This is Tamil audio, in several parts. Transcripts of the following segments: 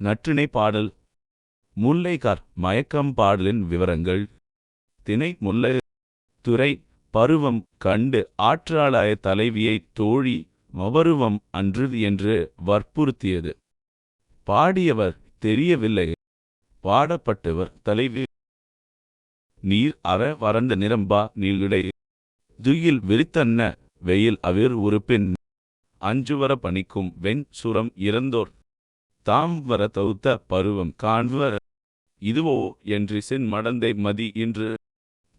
நற்றிணை பாடல். முல்லைகார் மயக்கம் பாடலின் விவரங்கள். திணை முல்லை துறை பருவம் கண்டு ஆற்றாளாய தலைவியை தோழி மவருவம் அன்று என்று வற்புறுத்தியது. பாடியவர் தெரியவில்லை. பாடப்பட்டவர் தலைவி. நீர் அற வறண்ட நிரம்பா நீளிடை துயில் விரித்தன்ன வெயில் அவிர் உறுப்பின். அஞ்சுவர பணிக்கும் வெண் சுரம் இறந்தோர் தாம் வர தௌத்த பருவம் காண்பர் இதுவோ என்று சென் மடந்தை மதி இன்று.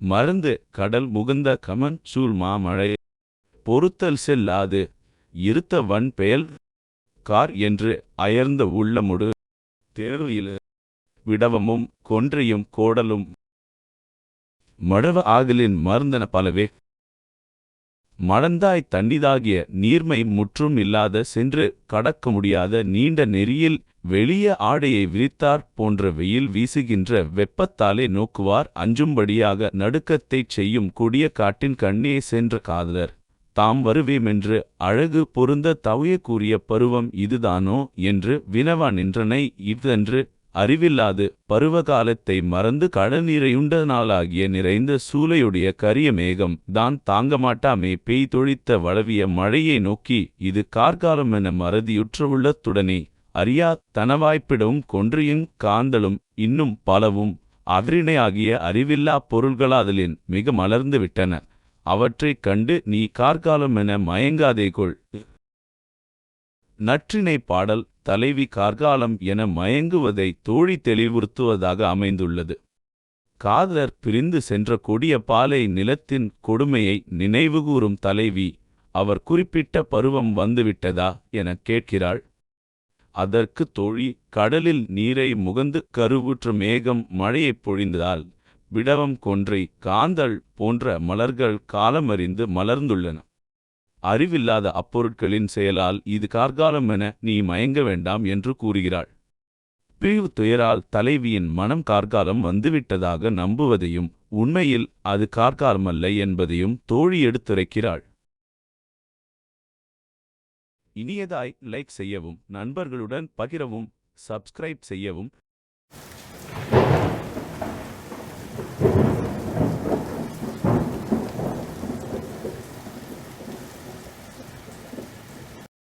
மறந்து கடல் முகுந்த கமன் சூழ் மாமழை. பொறுத்தல் செல்லாது இருத்த வன் பெயல். கார் என்று அயர்ந்த உள்ளமுடு. தேர்வில் விடவமும் கொன்றையும் கோடலும். மழவ ஆகலின் மருந்தன பலவே. மழந்தாய் தண்ணிதாகிய நீர்மை முற்றும் இல்லாத சென்று கடக்க முடியாத நீண்ட நெறியில் வெளிய ஆடையை விரித்தார் போன்ற வெயில் வீசுகின்ற வெப்பத்தாலே நோக்குவார் அஞ்சும்படியாக நடுக்கத்தைச் செய்யும் கொடிய காட்டின் கண்ணே சென்ற காதலர். தாம் வருவேமென்று அழகு பொருந்த தவிய கூறிய பருவம் இதுதானோ? என்று வினவா நின்றனை இவ்வென்று அறிவில்லாது பருவகாலத்தை மறந்து கடநீரையுண்ட நாளாகிய நிறைந்த சூலையுடைய கரிய மேகம் தான் தாங்கமாட்டாமே பெய் தொழித்த வளவிய மழையை நோக்கி இது கார்காலமென மறதியுற்றவுள்ளத்துடனே அறியா தனவாய்ப்பிடவும் கொன்றியும் காந்தலும் இன்னும் பலவும் அஃறிணையாகிய அறிவில்லா பொருள்களாதலின் மிக மலர்ந்து விட்டன. அவற்றைக் கண்டு நீ கார்காலமென மயங்காதே கொள். நற்றினை பாடல் தலைவி கார்காலம் என மயங்குவதை தோழி தெளிவுறுத்துவதாக அமைந்துள்ளது. காதலர் பிரிந்து சென்ற கொடிய பாலை நிலத்தின் கொடுமையை நினைவுகூரும் தலைவி அவர் குறிப்பிட்ட பருவம் வந்துவிட்டதா? எனக் கேட்கிறாள். அதற்கு தோழி கடலில் நீரை முகந்து கருவுற்ற மேகம் மழையைப் பொழிந்ததால் விடவம் கொன்றை காந்தள் போன்ற மலர்கள் காலமறிந்து மலர்ந்துள்ளன. அறிவில்லாத அப்பொருட்களின் செயலால் இது கார்காலம் என நீ மயங்க வேண்டாம் என்று கூறுகிறாள். பிரிவு துயரால் தலைவியின் மனம் கார்காலம் வந்துவிட்டதாக நம்புவதையும் உண்மையில் அது கார்காலமல்ல என்பதையும் தோழி எடுத்துரைக்கிறாள். இனியதாய் லைக் செய்யவும் நண்பர்களுடன் பகிரவும் சப்ஸ்கிரைப் செய்யவும்.